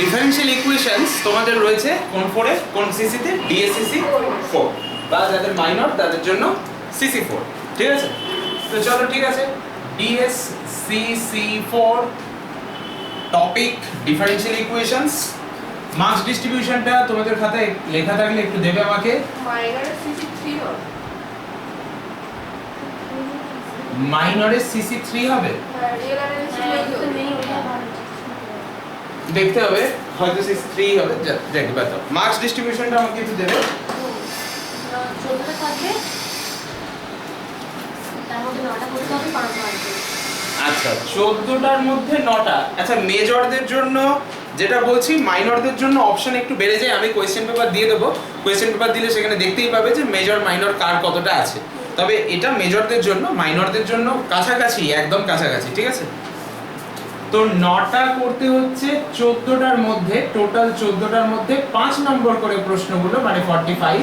Differential equations তোমাদের রয়েছে কোন ফোরে কোন সিসিতে ডিএসসিসি ফোর বা যাদের মাইনর তাদের জন্য সিসি ফোর ঠিক আছে? তো চলো ঠিক আছে। DS DSCC four topic differential equations মাস ডিস্ট্রিবিউশনটা তোমাদের খাতায় লেখা থাকলে একটু দেবে আমাকে। মাইনার সিসি থ্রি হবে। মাইনরের সিসি থ্রি হবে? দেখতে হবে। হয়তো সিসি থ্রি হবে। দেখবে তো। মার্কস ডিস্ট্রিবিউশনটা আমাকে একটু দেবে। আচ্ছা চোদ্দটার মধ্যে নটা। আচ্ছা মেজরদের জন্য যেটা বলছি মাইনরদের জন্য অপশন একটু বেড়ে যায়। আমি কোয়েশ্চেন পেপার দিয়ে দেবো। কোয়েশ্চেন পেপার দিলে সেখানে দেখতেই পাবে যে মেজর মাইনর কার কতটা আছে। তবে এটা মেজরদের জন্য মাইনরদের জন্য কাছাকাছি একদম কাছাকাছি ঠিক আছে? তো নটা করতে হচ্ছে চোদ্দটার মধ্যে টোটাল চোদ্দটার মধ্যে পাঁচ নম্বর করে প্রশ্নগুলো মানে ফর্টি ফাইভ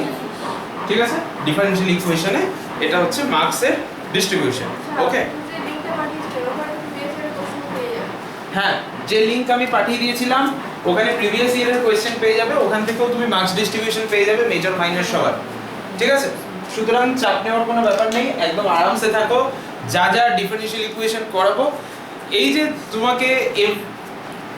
ঠিক আছে? ডিফারেন্সিয়াল ইকুয়েশনে এটা হচ্ছে মার্কসের ডিস্ট্রিবিউশন ওকে হ্যাঁ যে লিংক আমি পাঠিয়ে দিয়েছিলাম ওখানে প্রিভিয়াস ইয়ারের কোয়েশ্চেন পেয়ে যাবে ওখান থেকেও তুমি মার্কস ডিস্ট্রিবিউশন পেয়ে যাবে মেজর মাইনর সবার ঠিক আছে? সুতরাং চাপ নেওয়ার কোনো ব্যাপার নেই একদম আরামসে থাকো যা যা ডিফারেনশিয়াল ইকুয়েশন করাবো এই যে তোমাকে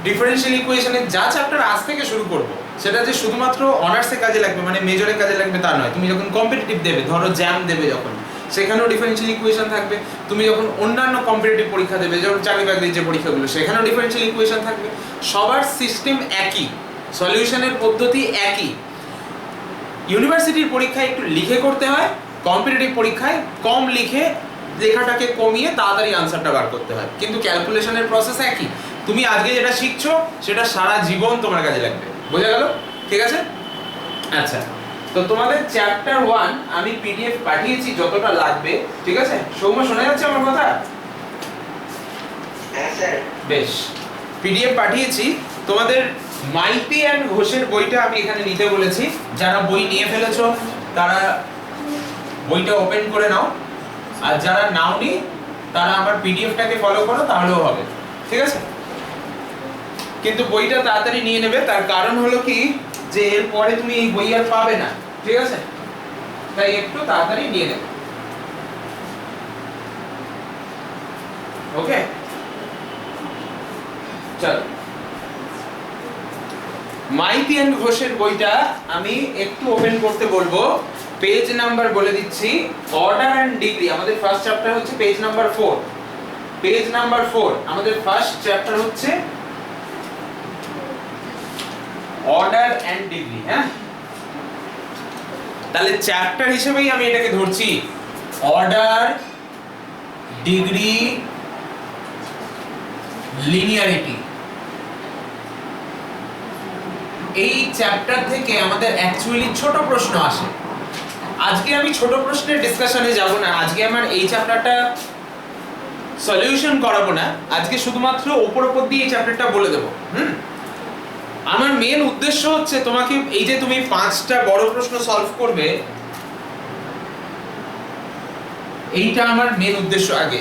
ডিফারেনশিয়াল ইকুয়েশনের যা চ্যাপ্টার আজ থেকে শুরু করব, সেটা যে শুধুমাত্র অনার্সে কাজে লাগবে মানে মেজরে কাজে লাগবে তা নয়। তুমি যখন কম্পিটিটিভ দেবে, ধরো জ্যাম দেবে যখন, সেখানেও ডিফারেনশিয়াল ইকুয়েশন থাকবে। তুমি যখন অন্যান্য কম্পিটিটিভ পরীক্ষা দেবে, যেমন চাকরি বাকরির যে পরীক্ষাগুলো, সেখানেও ডিফারেনশিয়াল ইকুয়েশন থাকবে। সবার সিস্টেম একই সলিউশনের পদ্ধতি একই। ইউনিভার্সিটির পরীক্ষায় একটু লিখে করতে হয় কম্পিটিটিভ পরীক্ষায় কম লিখে লেখাটাকে কমিয়ে তাড়াতাড়ি আনসারটা বার করতে হয়। কিন্তু ক্যালকুলেশনের প্রসেস একই। তুমি আজকে যেটা শিখছো সেটা সারা জীবন তোমার কাজে লাগবে। বোঝা গেল? ঠিক আছে? আচ্ছা। তো তোমাদের চ্যাপ্টার ওয়ান আমি পিডিএফ পাঠিয়েছি যতটা লাগবে ঠিক আছে? সৌম্য শোনা যাচ্ছে আমার কথা? হ্যাঁ স্যার। বেশ। পিডিএফ পাঠিয়েছি। তোমাদের মাইপি অ্যান্ড ঘোষের বইটা আমি এখানে নিতে বলেছি। যারা বই নিয়ে ফেলেছো তারা বইটা ওপেন করে নাও। আর যারা নাওনি তারা আমার পিডিএফটাকে ফলো করো, তাহলেও হবে। ঠিক আছে? কিন্তু বইটা তাড়াতাড়ি নিয়ে নেবে। তার কারণ হলো কি, যে এরপরে তুমি এই বই আর পাবে না। ঠিক আছে? তাই একটু তাড়াতাড়ি নিয়ে নেবে। ওকে চলো। মাইতি এন্ড ঘোষের বইটা আমি একটু ওপেন করতে বলব। পেজ নাম্বার বলে দিচ্ছি অর্ডার অ্যান্ড ডিগ্রি আমাদের ফার্স্ট চ্যাপ্টার হচ্ছে page number four page number four আমাদের ফার্স্ট চ্যাপ্টার হচ্ছে অর্ডার অ্যান্ড ডিগ্রি হ্যাঁ? তাহলে চ্যাপ্টার হিসেবেই আমি এটাকে ধরছি। অর্ডার ডিগ্রি লিনিয়ারিটি এই চ্যাপ্টার থেকে আমাদের অ্যাকচুয়ালি ছোট প্রশ্ন আসে। আজকে আমি ছোট প্রশ্নের ডিসকাশনে যাব না। আজকে আমার এই চ্যাপ্টারটা সলিউশন করাবো না। আজকে শুধুমাত্র ওপর ওপর দিয়ে এই চ্যাপ্টারটা বলে দেবো। হুম? আমার মেন উদ্দেশ্য হচ্ছে তোমাকে এই যে তুমি পাঁচটা বড় প্রশ্ন সলভ করবে, এইটা আমার মেন উদ্দেশ্য আগে।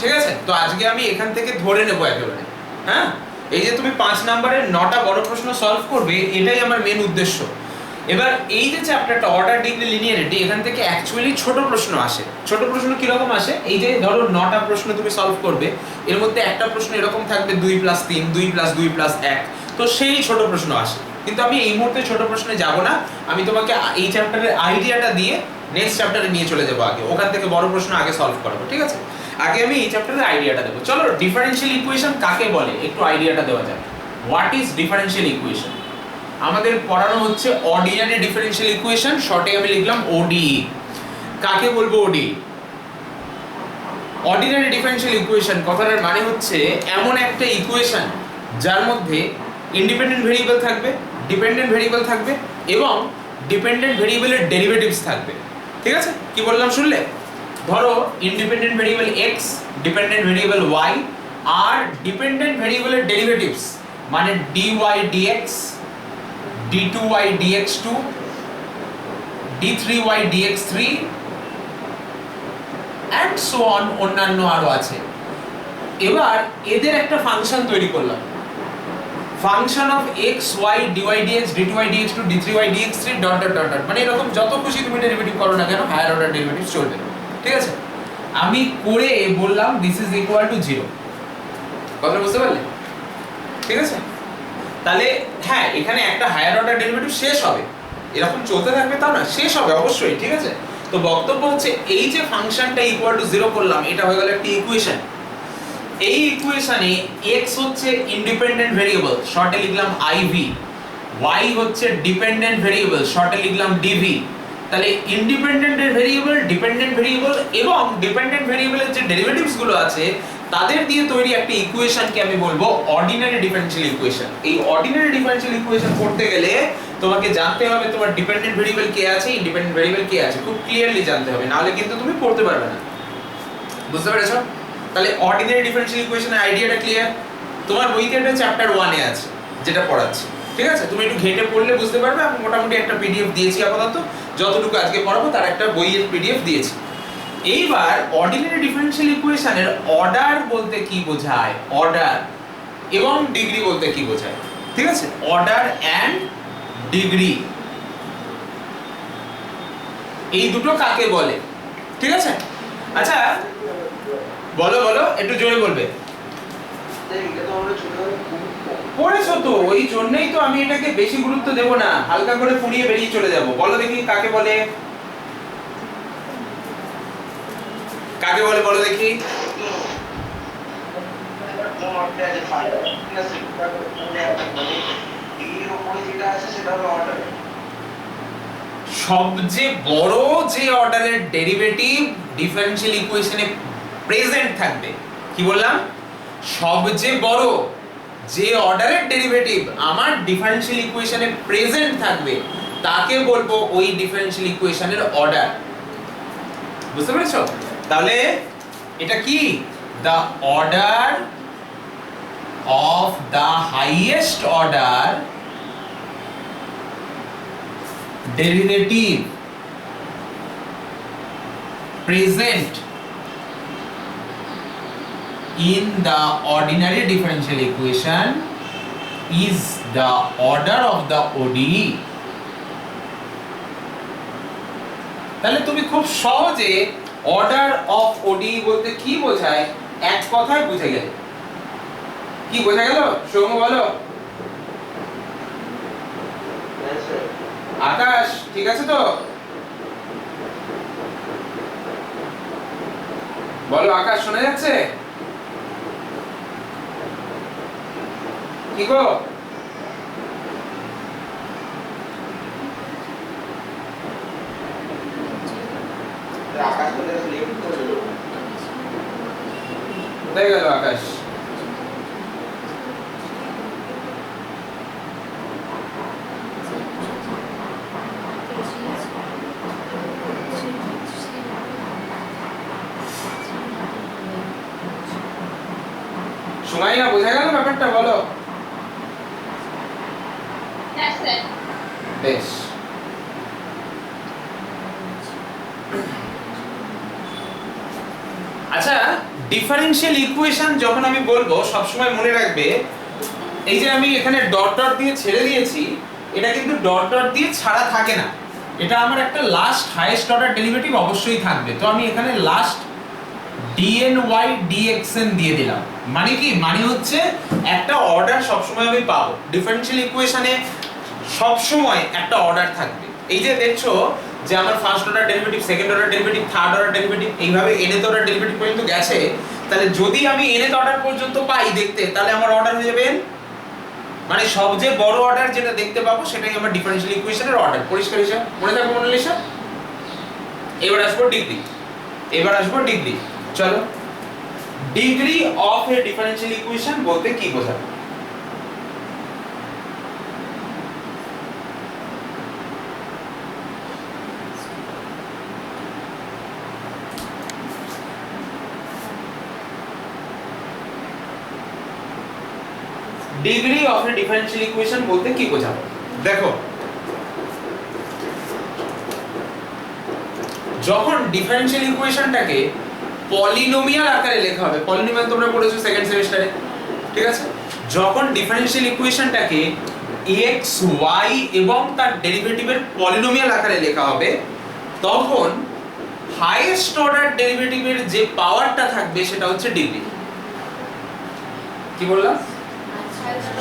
ঠিক আছে? তো আজকে আমি এখান থেকে ধরে নেব একেবারে। হ্যাঁ? এই যে তুমি পাঁচ নাম্বারের নটা বড় প্রশ্ন সলভ করবে, এটাই আমার মেন উদ্দেশ্য। এবার এই যে চ্যাপ্টারটা অর্ডার ডিগ্রি লিনিয়ারিটি এখান থেকে অ্যাকচুয়ালি ছোট প্রশ্ন আসে। ছোট প্রশ্ন কীরকম আসে? এই যে ধরো নটা প্রশ্ন তুমি সলভ করবে, এর মধ্যে একটা প্রশ্ন এরকম থাকবে, দুই প্লাস তিন, দুই প্লাস দুই প্লাস এক। তো সেই ছোট প্রশ্ন আসে। কিন্তু আমি এই মুহূর্তে ছোট প্রশ্নে যাব না। আমি তোমাকে এই চ্যাপ্টারের আইডিয়াটা দিয়ে নেক্সট চ্যাপ্টারে নিয়ে চলে যাব আগে। ওখান থেকে বড় প্রশ্ন আগে সলভ করাবো, ঠিক আছে? আগে আমি এই চ্যাপ্টারের আইডিয়াটা দেবো। চলো ডিফারেনশিয়াল ইকুয়েশন কাকে বলে? একটু আইডিয়াটা দেওয়া যাক। হোয়াট ইজ ডিফারেনশিয়াল ইকুয়েশন আমাদের পড়ানো হচ্ছে অর্ডিনারি ডিফারেনশিয়াল ইকুয়েশন শর্টে আমি লিখলাম ওডিই কাকে বলব ওডি অর্ডিনারি ডিফারেনশিয়াল ইকুয়েশন কথাটার মানে হচ্ছে এমন একটা ইকুয়েশন যার মধ্যে ইন্ডিপেন্ডেন্ট ভেরিয়েবল থাকবে ডিপেন্ডেন্ট ভেরিয়েবল থাকবে এবং ডিপেন্ডেন্ট ভেরিয়েবলের ডেরিভেটিভস থাকবে। ঠিক আছে? কি বললাম শুনলে? ধরো independent variable X dependent variable Y আর ডিপেন্ডেন্ট ভেরিয়েবলের ডেরিভেটিভস মানে D Y D X D two Y D X two D three Y D X three and so on অন্যান্য আরও আছে। এবার এদের একটা ফাংশন তৈরি করলাম। Function of X Y D Y D X D two Y D X two D three Y D X three dot dot dot dot মানে এরকম যত খুশি তুমি ডেরিভেটিভ করো না কেন হায়ার অর্ডার ডেরিভেটিভ চলবে। ঠিক আছে? আমি করে বললাম this is equal to zero কথা বুঝতে পারলে? ঠিক আছে? তাহলে হ্যাঁ এখানে একটা হায়ার অর্ডার ডেরিভেটিভ শেষ হবে। এরকম চলতে থাকবে তাও না, শেষ হবে, অবশ্যই, ঠিক আছে? তো বক্তব্য হচ্ছে, এই যে ফাংশনটা ইকুয়াল টু জিরো করলাম, এটা হয়ে গেল একটা ইকুয়েশন এই ইকুয়েশনে x হচ্ছে ইন্ডিপেন্ডেন্ট ভেরিয়েবল শর্টে লিখলাম iv y হচ্ছে ডিপেন্ডেন্ট ভেরিয়েবল শর্টে লিখলাম dv. তাহলে ইন্ডিপেন্ডেন্ট ভেরিয়েবল ডিপেন্ডেন্ট ভেরিয়েবল এবং ডিপেন্ডেন্ট ভেরিয়েবলের যে ডেরিভেটিভসগুলো আছে তাদের দিয়ে তৈরি একটা ইকুয়েশনকে আমি বলব অর্ডিনারি ডিফারেনশিয়াল ইকুয়েশন এই অর্ডিনারি ডিফারেনশিয়াল ইকুয়েশন করতে গেলে তোমাকে জানতে হবে তোমার ডিপেন্ডেন্ট ভেরিয়েবল কে আছে ইন্ডিপেন্ডেন্ট ভেরিয়েবল কে আছে। খুব ক্লিয়ারলি জানতে হবে, নাহলে কিন্তু তুমি পড়তে পারবে না। বুঝতে পেরেছ? তাহলে অর্ডিনারি ডিফারেনশিয়াল ইকুয়েশনের আইডিয়াটা ক্লিয়ার তোমার বইতে এটা চ্যাপ্টার 1 এ আছে, যেটা পড়াচ্ছি। ঠিক আছে? তুমি একটু ঘেটে পড়লে বুঝতে পারবে, আমি মোটামুটি একটা পিডিএফ দিয়েছি আপাতত। যতটুকু আজকে পড়াবো, তার একটা বইয়ের পিডিএফ দিয়েছি। এইবার অর্ডিনারি ডিফারেনশিয়াল ইকুয়েশনের অর্ডার বলতে কি বোঝায়? অর্ডার এবং ডিগ্রি বলতে কি বোঝায়? ঠিক আছে? অর্ডার অ্যান্ড ডিগ্রি এই দুটো কাকে বলে? ঠিক আছে? আচ্ছা বলো বলো, একটু জোরে বলবে। পড়েছো তো, ওই জন্যই তো আমি এটাকে বেশি গুরুত্ব দেব না। হালকা করে পুড়িয়ে বেরিয়ে চলে যাব। বলো দেখি কাকে বলে? কাকে বলে বলো দেখি? সবচেয়ে বড় যে অর্ডারের ডেরিভেটিভ ডিফারেনশিয়াল ইকুয়েশনে প্রেজেন্ট থাকবে, কি বললাম? সবচেয়ে বড় যে অর্ডারের ডেরিভেটিভ আমার ডিফারেনশিয়াল ইকুয়েশনে প্রেজেন্ট থাকবে, তাকে বলব ওই ডিফারেনশিয়াল ইকুয়েশনের অর্ডার বুঝতে পেরেছ? তাহলে এটা কি? The order of the highest order derivative present in the ordinary differential equation is the order of the ODE তাহলে তুমি খুব সহজে অর্ডার অফ ওডি বলতে কি বোঝায়? এক কথায় বুঝে গেলে। কি বোঝা গেল? সৌম্য, বলো। আকাশ, ঠিক আছে তো? বলো, আকাশ শোনা যাচ্ছে? কি গো? কোথায় গেল আকাশ? সুমাইয়া বোঝা গেল ব্যাপারটা বলো বেশ আচ্ছা ডিফারেনশিয়াল ইকুয়েশন যখন আমি বলব, সবসময় মনে রাখবে, এই যে আমি এখানে ডট ডট দিয়ে ছেড়ে দিয়েছি, এটা কিন্তু ডট ডট দিয়ে ছাড়া থাকে না। এটা আমার একটা লাস্ট হাইয়েস্ট অর্ডার ডেরিভেটিভ অবশ্যই থাকবে। তো আমি এখানে লাস্ট dny dxn দিয়ে দিলাম। মানে কি? মানে হচ্ছে একটা অর্ডার সবসময় আমি পাবো। ডিফারেনশিয়াল ইকুয়েশনে সবসময় একটা অর্ডার থাকবে। এই যে দেখছ যে আমার first order derivative second order derivative third order derivative এইভাবে nth অর্ডার ডেরিভেটিভ পর্যন্ত গেছে তাহলে যদি আমি এনে অর্ডার পর্যন্ত পাই দেখতে, তাহলে আমার অর্ডার হয়ে যাবে মানে সবচেয়ে বড় অর্ডার যেটা দেখতে পাবো, সেটাই আমার ডিফারেনশিয়াল ইকুয়েশনের অর্ডার পরিষ্কার হিসাব মনে থাকবে মোনালিসা এবার আসব ডিগ্রি এবার আসব ডিগ্রি চলো। Degree of a differential equation বলতে কি বোঝাবে? Degree of a differential equation বলতে কি বোঝাবে? দেখো, যখন ডিফারেনশিয়াল ইকুয়েশনটাকে পলিনোমিয়াল আকারে লেখা হবে, পলিনোমিয়াল তোমরা পড়েছো সেকেন্ড সেমিস্টারে ঠিক আছে? যখন ডিফারেনশিয়াল ইকুয়েশনটাকে এক্স ওয়াই এবং তার ডেরিভেটিভের পলিনোমিয়াল আকারে লেখা হবে, তখন হাইয়েস্ট অর্ডার ডেরিভেটিভের যে পাওয়ারটা থাকবে সেটা হচ্ছে ডিগ্রি কি বললাম?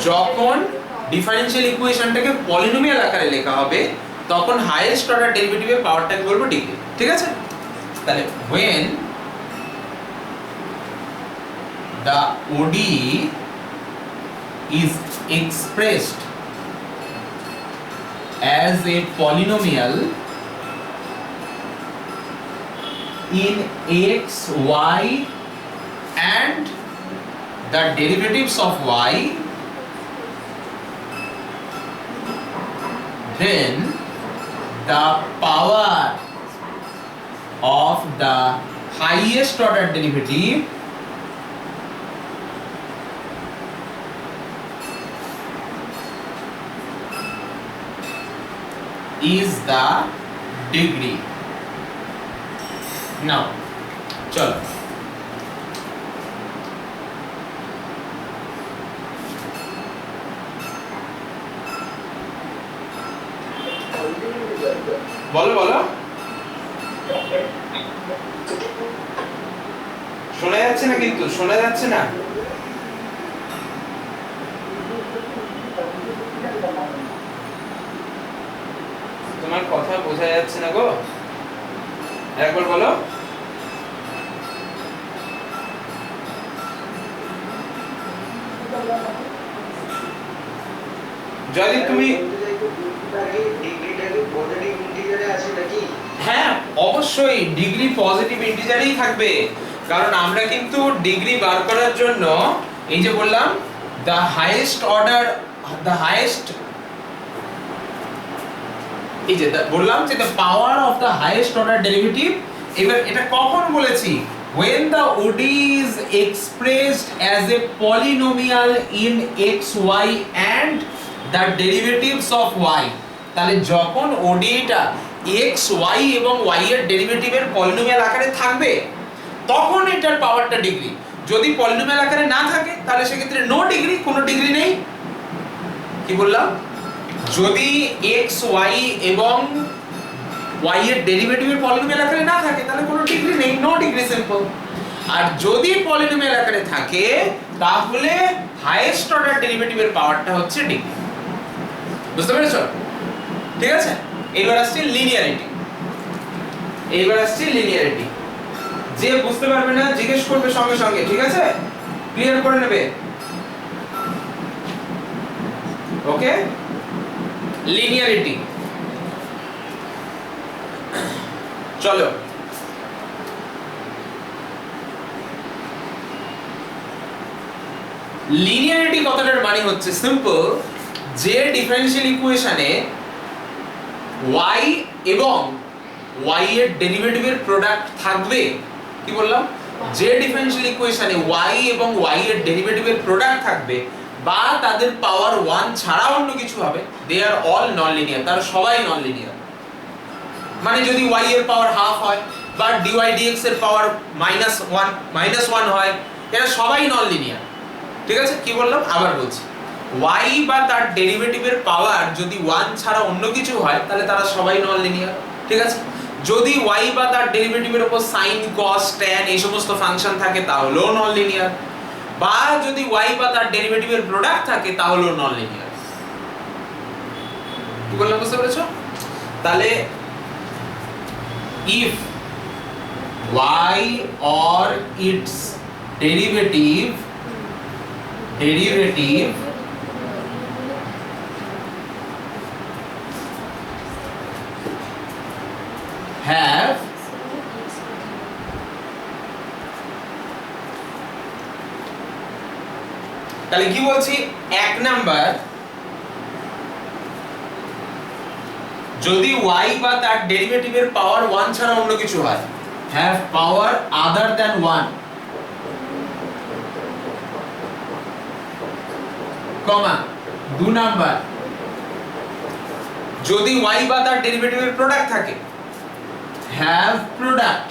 যখন ডিফারেনশিয়াল ইকুয়েশনটাকে পলিনোমিয়াল আকারে লেখা হবে তখন হাইয়েস্ট অর্ডার ডেরিভেটিভের পাওয়ারটাকে বলব ডিগ্রি ঠিক আছে? তাহলে when the ODE is expressed as a polynomial in x, y and the derivatives of y then the power of the highest order derivative is the degree. Now চলো বলো বলো। শোনা যাচ্ছে না কিন্তু শোনা যাচ্ছে না তোমার কথা বোঝা যাচ্ছে না গো একবার বলো যদি তুমি ডিগ্রিটাকে পজিটিভ ইন্টিজারে আছে নাকি হ্যাঁ অবশ্যই ডিগ্রি পজিটিভ ইন্টিজারেই থাকবে। কারণ আমরা কিন্তু ডিগ্রি বার করার জন্য, এই যে বললাম the highest order the highest এই যে বললাম যে the power of the highest order derivative এবার এটা কখন বলেছি? When the OD is expressed as a polynomial in x y and the derivatives of y. তাহলে যখন ওডিটা x, y এবং y এর ডেরিভেটিভের পলিনোমিয়াল আকারে থাকবে, তখন এটার পাওয়ারটা ডিগ্রি যদি পলিনোমিয়াল আকারে না থাকে, তাহলে সেক্ষেত্রে নো ডিগ্রি কোনো ডিগ্রি নেই। কি বললাম? যদি x, y এবং y এর ডেরিভেটিভের পলিনোমিয়াল আকারে না থাকে, তাহলে কোনো ডিগ্রি নেই নো ডিগ্রি সিম্পল আর যদি পলিনোমিয়াল আকারে থাকে, তাহলে হাইয়েস্ট অর্ডার ডেরিভেটিভের পাওয়ারটা হচ্ছে ডিগ্রি বুঝতে পেরেছ? ঠিক আছে? এবার আসছে লিনিয়ারিটি এবার আসছে লিনিয়ারিটি যে বুঝতে পারবে না, জিজ্ঞেস করবে সঙ্গে সঙ্গে, ঠিক আছে? ক্লিয়ার করে নেবে। ওকে লিনিয়ারিটি চলো। লিনিয়ারিটি কথাটার মানে হচ্ছে সিম্পল যে ডিফারেনশিয়াল ইকুয়েশনে y এবং y এর ডেরিভেটিভের প্রোডাক্ট থাকবে কি বললাম? যে ডিফারেনশিয়াল ইকুয়েশনে y এবং y এর ডেরিভেটিভের প্রোডাক্ট থাকবে বা তাদের পাওয়ার 1 ছাড়া অন্য কিছু হবে দে আর অল নন লিনিয়ার তারা সবাই নন লিনিয়ার মানে যদি y এর পাওয়ার হাফ হয় বা dy dx এর power minus one minus one হয় এরা সবাই নন লিনিয়ার ঠিক আছে? কি বললাম? আবার বলছি। Y বা তার ডেরিভেটিভের পাওয়ার যদি 1 ছাড়া অন্য কিছু হয়, তাহলে তারা সবাই নন লিনিয়ার ঠিক আছে? যদি y বা তার ডেরিভেটিভের উপর sin, cos, tan এই সমস্ত ফাংশন থাকে, তাহলেও নন লিনিয়ার বা যদি y বা তার ডেরিভেটিভের প্রোডাক্ট থাকে, তাহলেও নন লিনিয়ার কি বললাম, বুঝতে পেরেছ? তাহলে if y or its derivative derivative have তাহলে কি বলছি? এক নাম্বার যদি y বা তার ডেরিভেটিভের পাওয়ার 1 ছাড়া অন্য কিছু হয় হ্যাভ পাওয়ার আদার দ্যান 1 কমা, দু নাম্বার। যদি y বা তার ডেরিভেটিভের প্রোডাক্ট থাকে হ্যাভ প্রোডাক্ট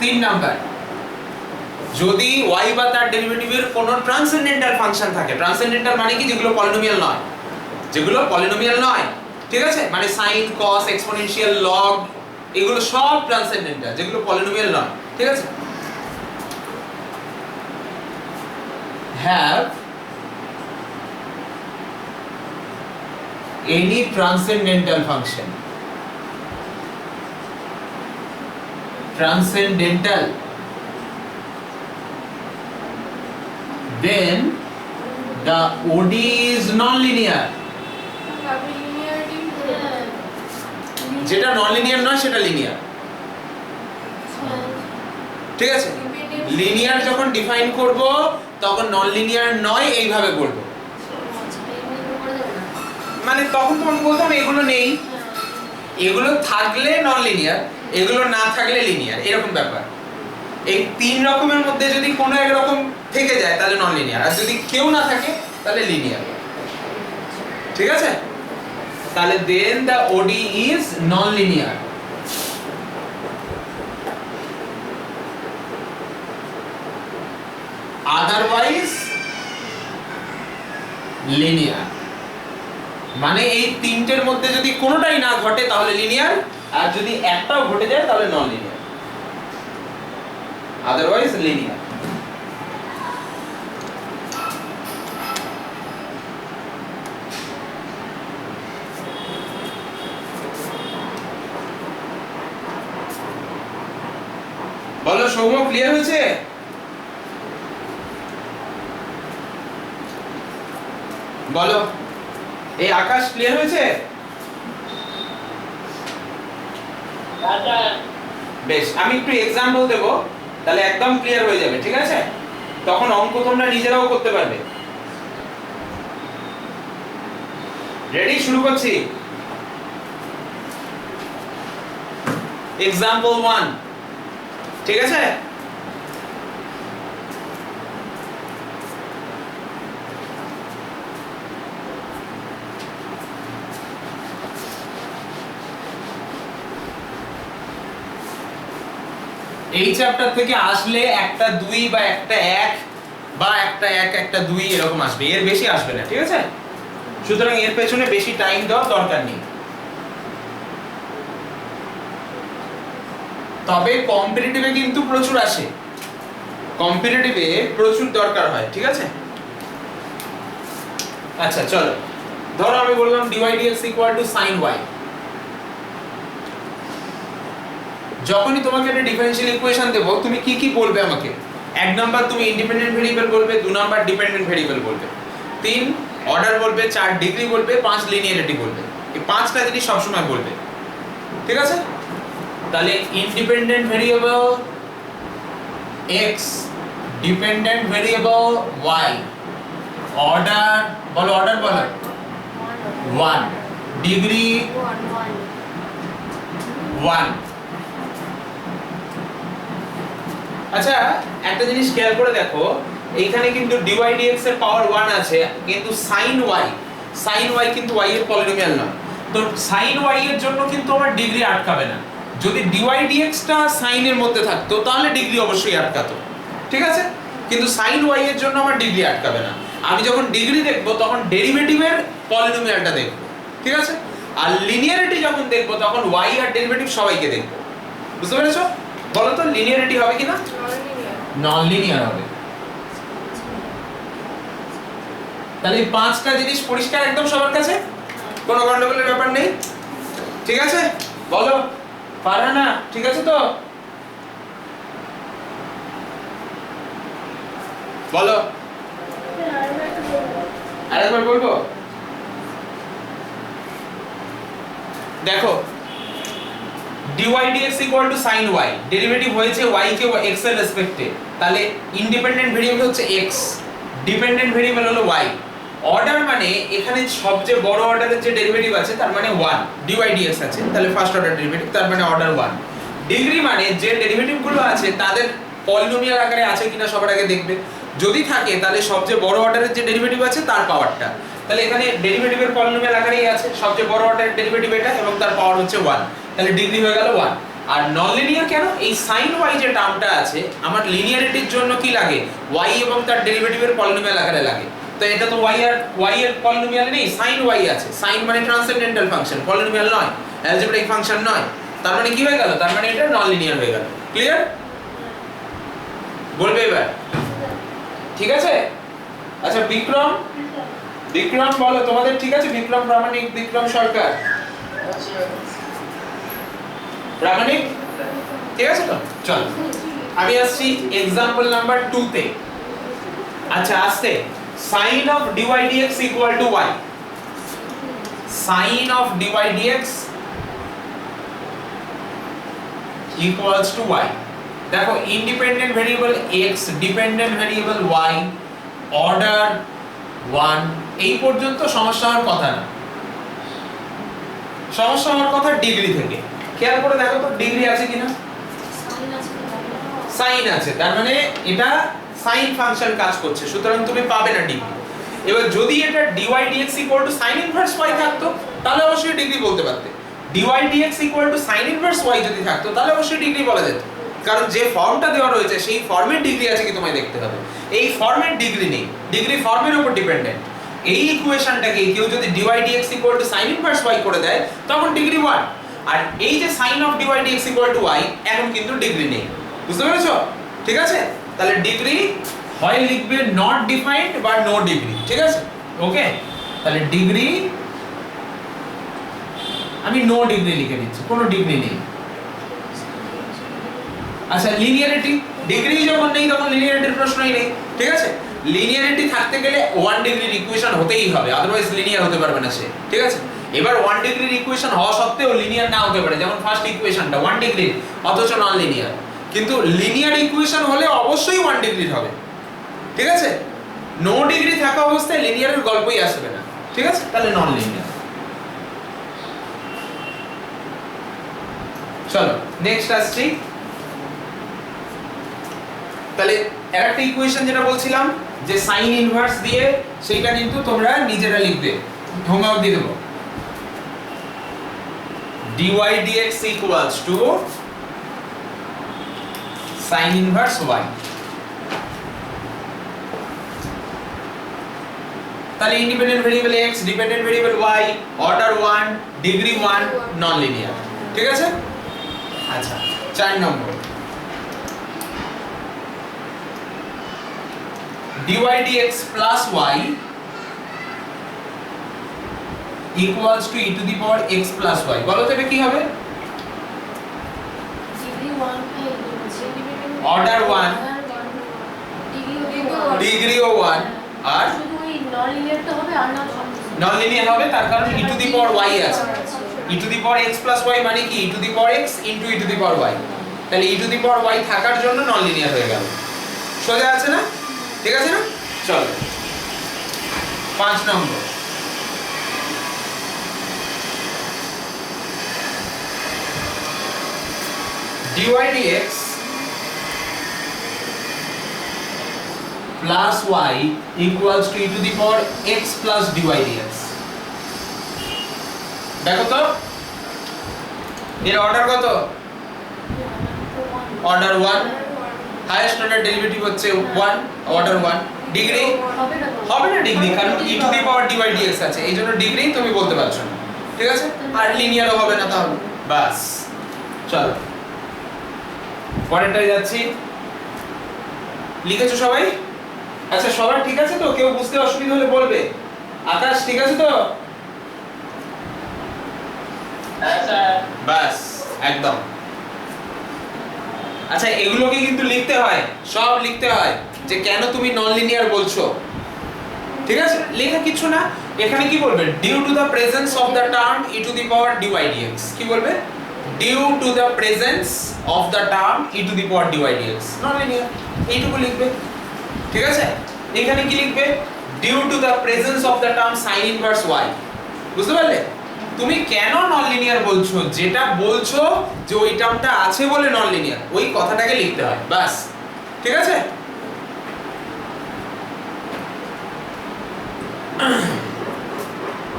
তিন নাম্বার, যদি y বা তার ডেরিভেটিভের কোনো ট্রান্সেন্ডেন্টাল ফাংশন থাকে ট্রান্সেন্ডেন্টাল মানে কি? যেগুলো পলিনোমিয়াল নয়। যেগুলো পলিনোমিয়াল নয়, ঠিক আছে? মানে সাইন কস এক্সপোনেনশিয়াল লগ এগুলো সব ট্রান্সেন্ডেন্টাল যেগুলো পলিনোমিয়াল নয়, ঠিক আছে? Have any transcendental function. Transcendental. Then the OD is non-linear. যেটা নন-লিনিয়ার নয় সেটা লিনিয়ার ঠিক আছে? লিনিয়ার যখন ডিফাইন করব তখন নন লিনিয়ার নয় এইভাবে করব। মানে তখন তখন বলতাম এগুলো নেই। এগুলো থাকলে নন লিনিয়ার এগুলো না থাকলে লিনিয়ার এরকম ব্যাপার। এই তিন রকমের মধ্যে যদি কোনো এক রকম থেকে যায়, তাহলে নন লিনিয়ার আর যদি কেউ না থাকে, তাহলে লিনিয়ার ঠিক আছে? তাহলে then the ODE is non linear otherwise linear মানে এই তিনটের মধ্যে যদি কোনোটাই না ঘটে, তাহলে লিনিয়ার আর যদি একটাও ঘটে যায়, তাহলে নন লিনিয়ার আদারওয়াইজ লিনিয়ার বলো, সৌম্য ক্লিয়ার হয়েছে? বলো। এই আকাশ ক্লিয়ার হয়েছে? বেশ, আমি একটু এক্সাম্পল দেব, তাহলে একদম ক্লিয়ার হয়ে যাবে, ঠিক আছে? তখন অঙ্ক তোমরা নিজেরাও করতে পারবে। রেডি শুরু করছি। এক্সাম্পল ওয়ান ঠিক আছে? এই চ্যাপ্টার থেকে আসলে একটা দুই বা একটা এক বা একটা এক, একটা দুই এরকম আসবে। এর বেশি আসবে না, ঠিক আছে? সুতরাং এর পেছনে বেশি টাইম দেওয়ার দরকার নেই। তবে কম্পিটিটিভে কিন্তু প্রচুর আসে। কম্পিটিটিভে প্রচুর দরকার হয়, ঠিক আছে? আচ্ছা চলো। ধরো আমি বললাম dy dx equal to sin y যখনই তোমাকে একটা ডিফারেনশিয়াল ইকুয়েশন দেব তুমি কি কি বলবে আমাকে? এক নাম্বার তুমি ইন্ডিপেন্ডেন্ট ভেরিয়েবল বলবে দু নাম্বার ডিপেন্ডেন্ট ভেরিয়েবল বলবে। তিন অর্ডার বলবে চার ডিগ্রি বলবে পাঁচ লিনিয়ারিটি বলবে। এই পাঁচটা জিনিস সবসময় বলবে। ঠিক আছে? তাহলে independent variable x dependent variable y order বলো অর্ডার বলো। ওয়ান ডিগ্রি ওয়ান আচ্ছা একটা জিনিস খেয়াল করে দেখো, এইখানে কিন্তু dy dx এর পাওয়ার 1 আছে, কিন্তু sin y sin y কিন্তু y এর পলিনোমিয়াল নয়। তো sin y এর জন্য কিন্তু আমার ডিগ্রি আটকাবে না। যদি টা sin এর মধ্যে থাকতো, তাহলে ডিগ্রি অবশ্যই আটকাতো। ঠিক আছে? কিন্তু sin y এর জন্য আমার ডিগ্রি আটকাবে না। আমি যখন ডিগ্রি দেখব, তখন ডেরিভেটিভের পলিনোমিয়ালটা দেখব। ঠিক আছে? আর লিনিয়ারিটি যখন দেখব, তখন y আর ডেরিভেটিভ সবাইকে দেখব। বুঝতে পেরেছ? বলো তো লিনিয়ারিটি হবে কিনা? নন লিনিয়ার হবে। তাহলে পাঁচটা জিনিস পরিষ্কার একদম সবার কাছে? কোনো গন্ডগোলের ব্যাপার নেই? ঠিক আছে? বলো। ফারহানা ঠিক আছে তো? বলো। আরেকবার বলব? দেখো dy dx equal to sin y. Derivative হয়েছে y কে x এর রেসপেক্টে তাহলে ইন্ডিপেন্ডেন্ট ভেরিয়েবল হচ্ছে x. ডিপেন্ডেন্ট ভেরিয়েবল হলো y. অর্ডার মানে এখানে সবচেয়ে বড় অর্ডারের যে ডেরিভেটিভ আছে, তার মানে 1 dy dx আছে, তাহলে ফার্স্ট অর্ডার ডেরিভেটিভ তার মানে অর্ডার 1 ডিগ্রি মানে যে ডেরিভেটিভগুলো আছে, তাদের পলিনোমিয়াল আকারে আছে কিনা সবার আগে দেখবে। যদি থাকে, তাহলে সবচেয়ে বড় অর্ডারের যে ডেরিভেটিভ আছে, তার পাওয়ারটা তাহলে এখানে ডেরিভেটিভের পলিনোমিয়াল আকারেই আছে, সবচেয়ে বড় অর্ডারের ডেরিভেটিভ এটা, এবং তার পাওয়ার হচ্ছে 1 তাহলে ডিগ্রি হয়ে গেল 1 আর নন লিনিয়ার কেন? এই সাইন ওয়াই যে টার্মটা আছে, আমার লিনিয়ারিটির জন্য কি লাগে? ওয়াই এবং তার ডেরিভেটিভের পলিনোমিয়াল আকারে লাগে। তো এটা তো ওয়াই আর ওয়াই এর পলিনোমিয়াল নেই সাইন ওয়াই আছে। সাইন মানে ট্রান্সেন্ডেন্টাল ফাংশন পলিনোমিয়াল নয়। অ্যালজেব্রাইক ফাংশন নয়। তার মানে কি হয়ে গেল? তার মানে এটা নন লিনিয়ার হয়ে গেল। ক্লিয়ার বলবে এবার। ঠিক আছে? আচ্ছা বিক্রম? বিক্রম বলো, তোমাদের ঠিক আছে? বিক্রম প্রামাণিক, বিক্রম সরকার? প্রামাণিক ঠিক আছে তো? চল। আমি আসছি এক্সাম্পল নাম্বার 2 তে। আচ্ছা আসতে sin of dy dx equal to y sin of dy dx equals to y দেখো independent variable x dependent variable y order 1 এই পর্যন্ত সমস্যা হওয়ার কথা না। সমস্যা হওয়ার কথা ডিগ্রি থেকে। খেয়াল করে দেখো তো ডিগ্রি আছে কিনা? সাইন আছে? সাইন তার মানে এটা সাইন ফাংশন কাজ করছে সুতরাং তুমি পাবে না ডিগ্রি এবার যদি এটা dy dx equal to sin inverse y থাকতো তাহলে অবশ্যই ডিগ্রি বলতে পারতে। Dy dx equal to sin inverse y যদি থাকতো তাহলে অবশ্যই ডিগ্রি বলা যেত। কারণ যে ফর্মটা দেওয়া রয়েছে সেই ফর্মের ডিগ্রি আছে কি তোমায় দেখতে হবে। এই ফর্মের ডিগ্রি নেই ডিগ্রি ফর্মের উপর ডিপেন্ডেন্ট এই ইকুয়েশনটাকে কেউ যদি dy dx equal to sin inverse y করে দেয় তখন ডিগ্রি 1 আর এই যে sin of dy dx equal to y, এখন কিন্তু ডিগ্রি নেই। বুঝতে পেরেছ? ঠিক আছে? তাহলে ডিগ্রি হয় লিখবে নট ডিফাইন্ড বা নো ডিগ্রি ঠিক আছে? ওকে তাহলে ডিগ্রি আমি নো ডিগ্রি লিখে দিচ্ছি কোনো ডিগ্রি নেই। আচ্ছা লিনিয়ারিটি ডিগ্রি যখন নেই, তখন লিনিয়ারিটির প্রশ্নই নেই, ঠিক আছে? লিনিয়ারিটি থাকতে গেলে ওয়ান ডিগ্রির ইকুয়েশন হতেই হবে আদারওয়াইজ লিনিয়ার হতে পারবে না সে, ঠিক আছে? এবার ওয়ান ডিগ্রির ইকুয়েশন হওয়া সত্ত্বেও লিনিয়ার না হতে পারে। যেমন ফার্স্ট ইকুয়েশনটা ওয়ান ডিগ্রির অথচ নন লিনিয়ার কিন্তু লিনিয়ার ইকুয়েশন হলে অবশ্যই ওয়ান ডিগ্রির হবে। ঠিক আছে? নো ডিগ্রি থাকা অবস্থায় লিনিয়ারের গল্পই আসবে না। ঠিক আছে? তাহলে নন লিনিয়ার চলো নেক্সট আসছি। তাহলে একটা ইকুয়েশন যেটা বলছিলাম, যে সাইন ইনভার্স দিয়ে সেইটা কিন্তু তোমরা নিজেরা লিখবে। হোমওয়ার্ক দিয়ে দেবো। Dy dx equals to sin inverse y. তাহলে independent variable x dependent variable y order 1 degree 1 non linear ঠিক আছে? আচ্ছা চার নম্বর। dy dx plus y equals to e to the power x plus y. বলো তো এটা কি হবে? ডিগ্রি 1 এই বলছি ডিগ্রি ডিগ্রি ও 1 আর? নন লিনিয়ার হবে, তার কারণ e to the power y আছে। e to the power x plus y মানে কি? e to the power x into e to the power y তাহলে e to the power y থাকার জন্য নন লিনিয়ার হয়ে গেল। সোজা আছে না? ঠিক আছে না? চলো। পাঁচ নম্বর। Dy dx plus y equals to e to the power x plus dy dx দেখো তো? এর অর্ডার কত? অর্ডার 1 হাইয়েস্ট অর্ডার ডেরিভেটিভ হচ্ছে 1 অর্ডার 1 ডিগ্রি হবে না ডিগ্রি কারণ e to the power dy dx আছে। এই জন্য ডিগ্রি তুমি বলতে পারছ না। ঠিক আছে? আর লিনিয়ারও হবে না তাহলে। বাস। চলো। পরেরটায় যাচ্ছি। লিখেছো সবাই? আচ্ছা সবার ঠিক আছে তো? কেউ বুঝতে অসুবিধা হলে বলবে। আকাশ ঠিক আছে তো? বাস একদম। আচ্ছা এগুলোকে কিন্তু লিখতে হয়। সব লিখতে হয় যে কেন তুমি নন লিনিয়ার বলছো। ঠিক আছে? লেখা কিছু না। এখানে কি বলবে? Due to the presence of the term e to the power dy dx কি বলবে? Due to the presence of the term e to the power dy dx non linear এইটুকু লিখবে। ঠিক আছে? এখানে কি লিখবে? Due to the presence of the term sine inverse y বুঝতে পারলে? তুমি কেন নন লিনিয়ার বলছো? যেটা বলছো যে ওই টার্মটা আছে বলে নন লিনিয়ার ওই কথাটাকে লিখতে হয়। বাস ঠিক আছে?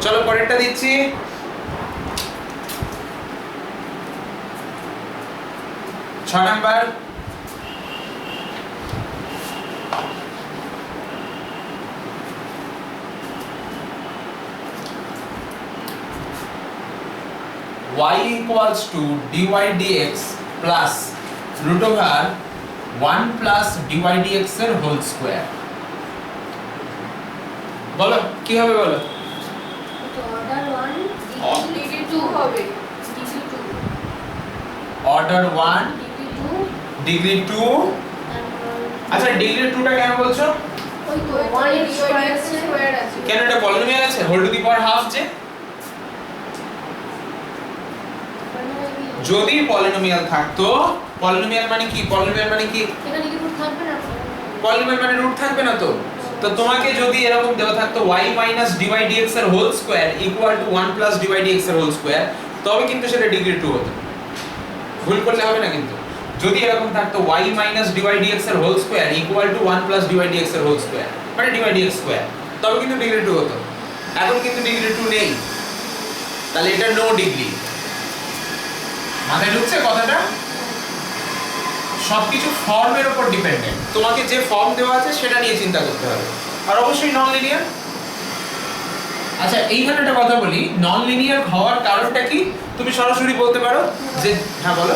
চলো পরেরটা দিচ্ছি। ছ number. y equals to dy dx plus root over 1 plus dy dx এর হোল স্কয়ার বলো কি হবে বলো? অর্ডার ওয়ান ডিগ্রি টু হবে। Degree order 1 degree two? 2 আচ্ছা ডিগ্রি 2টা কেন বলছো? কেন এটা পলিনোমিয়াল আছে? Whole to the power half যে যদি পলিনোমিয়াল থাকতো পলিনোমিয়াল মানে কি? পলিনোমিয়াল মানে কি? এখানে কি রুট থাকবে না? পলিনোমিয়াল মানে রুট থাকবে না তো? তো তোমাকে যদি এরকম দেওয়া থাকতো y dy dx এর whole square equal to 1 plus dy dx এর হোল স্কয়ার তবে কিন্তু সেটা ডিগ্রি 2 হতো। ভুল করলে হবে না কিন্তু। যদি এরকম থাকতো, y dy dx এর whole square equal to 1 plus dy dx এর হোল স্কয়ার মানে dy dx স্কয়ার তবে কিন্তু ডিগ্রি 2 হতো। এখন কিন্তু ডিগ্রি 2 নেই। তাহলে এটা নো ডিগ্রি মাথায় ঢুকছে কথাটা? সবকিছু ফর্মের উপর ডিপেন্ডেন্ট তোমাকে যে ফর্ম দেওয়া আছে, সেটা নিয়ে চিন্তা করতে হবে। আর অবশ্যই নন লিনিয়ার আচ্ছা এইখানে একটা কথা বলি। নন লিনিয়ার হওয়ার কারণটা কি? তুমি সরাসরি বলতে পারো যে হ্যাঁ বলো।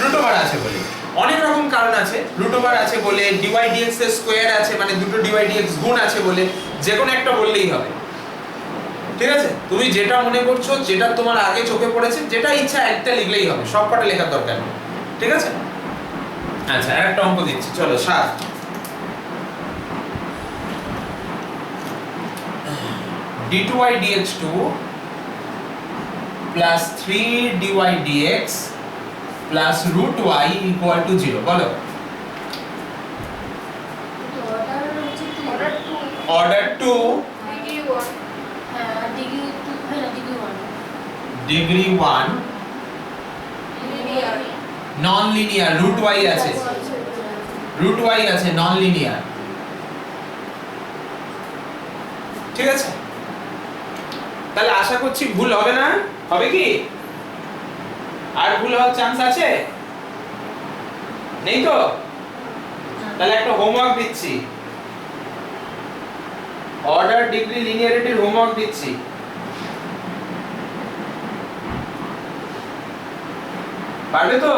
রুট আছে বলে। অনেক রকম কারণ আছে। রুট ওভার আছে বলে ডিওয়াই ডিএক্স এর স্কোয়ার আছে মানে দুটো ডিওয়াই ডিএক্স গুণ আছে বলে, যে কোনো একটা বললেই হবে। ঠিক আছে? তুমি যেটা মনে করছ, যেটা তোমার আগে চোখে পড়েছে, যেটা ইচ্ছা একটা লিখলেই হবে। সব কটা লেখার দরকার নেই। ঠিক আছে? আচ্ছা একটা অঙ্ক দিচ্ছি। চলো, সাত। D2y dx2 plus 3 dy dx plus root y equal to 0 বলো। Order two order two order 2 degree one degree two degree one degree 1 linear non linear root y আছে। রুট y আছে নন লিনিয়ার ঠিক আছে? তাহলে আশা করছি ভুল হবে না? হবে কি? আর ভুল হওয়ার চান্স আছে? নেই তো? তাহলে একটা হোমওয়ার্ক দিচ্ছি। অর্ডার ডিগ্রি লিনিয়ারিটির হোমওয়ার্ক দিচ্ছি। পারবে তো?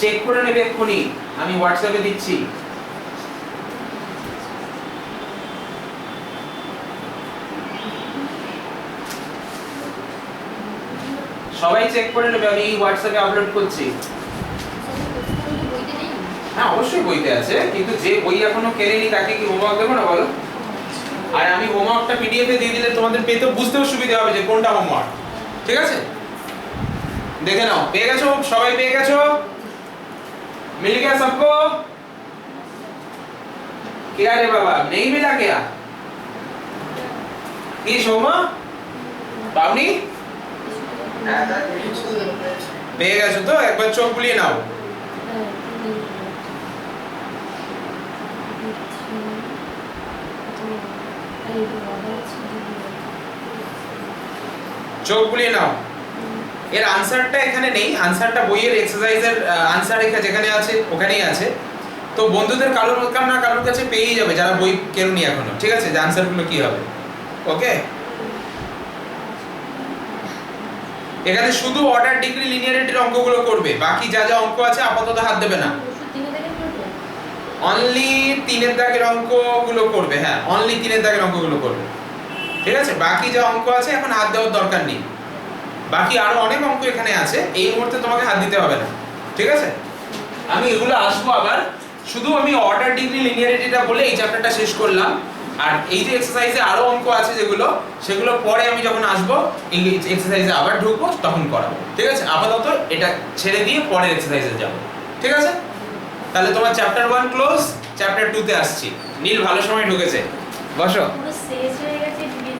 চেক করে নেবে এক্ষুনি। আমি হোয়াটসঅ্যাপে দিচ্ছি। সবাই চেক করে নেবে আমি হোয়াটসঅ্যাপে আপলোড করছি বইতে নেই হ্যাঁ অবশ্যই বইতে আছে কিন্তু যে বই এখনো কেনেনি তাকে কি হোমওয়ার্ক দেবো না বলো আর আমি হোমওয়ার্কটা পিডিএফে দিয়ে দিলে তোমাদের পেতে বুঝতেও সুবিধা হবে যে কোনটা হোমওয়ার্ক ঠিক আছে দেখে নাও পেয়ে গেছো সবাই পেয়ে গেছো मिल गया सबको क्या रे बाबा नहीं मिला क्या কি সোমা পাওনি হ্যাঁ স্যার পেয়েছি। পেয়ে গেছো তো? একবার চোখ বুলিয়ে নাও। চোখ বুলিয়ে নাও। এর আনসারটা এখানে নেই। আনসারটা বইয়ের এক্সারসাইজের আনসার এখানে যেখানে আছে, ওখানেই আছে। তো বন্ধুদের কারোর কাম না কারোর কাছে পেয়েই যাবে, যারা বই কেননি এখনও। ঠিক আছে? যে আনসারগুলো কি হবে? ওকে এখানে শুধু অর্ডার ডিগ্রি লিনিয়ারিটির অঙ্কগুলো করবে। বাকি যা যা অঙ্ক আছে আপাতত হাত দেবে না। অনলি তিনের দাগের অঙ্কগুলো করবে হ্যাঁ। অনলি তিনের দাগের অঙ্কগুলো করবে। ঠিক আছে? বাকি যা অঙ্ক আছে এখন হাত দেওয়ার দরকার নেই। বাকি আরও অনেক অঙ্ক এখানে আছে এই মুহূর্তে তোমাকে হাত দিতে হবে না। ঠিক আছে? আমি এগুলো আসব আবার। শুধু আমি অর্ডার ডিগ্রি লিনিয়ারিটিটা বলে এই চ্যাপ্টারটা শেষ করলাম। আর এই যে এক্সারসাইজে আরও অঙ্ক আছে যেগুলো, সেগুলো পরে আমি যখন আসব এই এক্সারসাইজে আবার ঢুকবো, তখন করাবো। ঠিক আছে? আপাতত এটা ছেড়ে দিয়ে পরের এক্সারসাইজে যাব। ঠিক আছে? তাহলে তোমার চ্যাপ্টার ওয়ান ক্লোজ চ্যাপ্টার টুতে আসছি। নীল ভালো সময় ঢুকেছে। বসো। শেষ হয়ে গেছে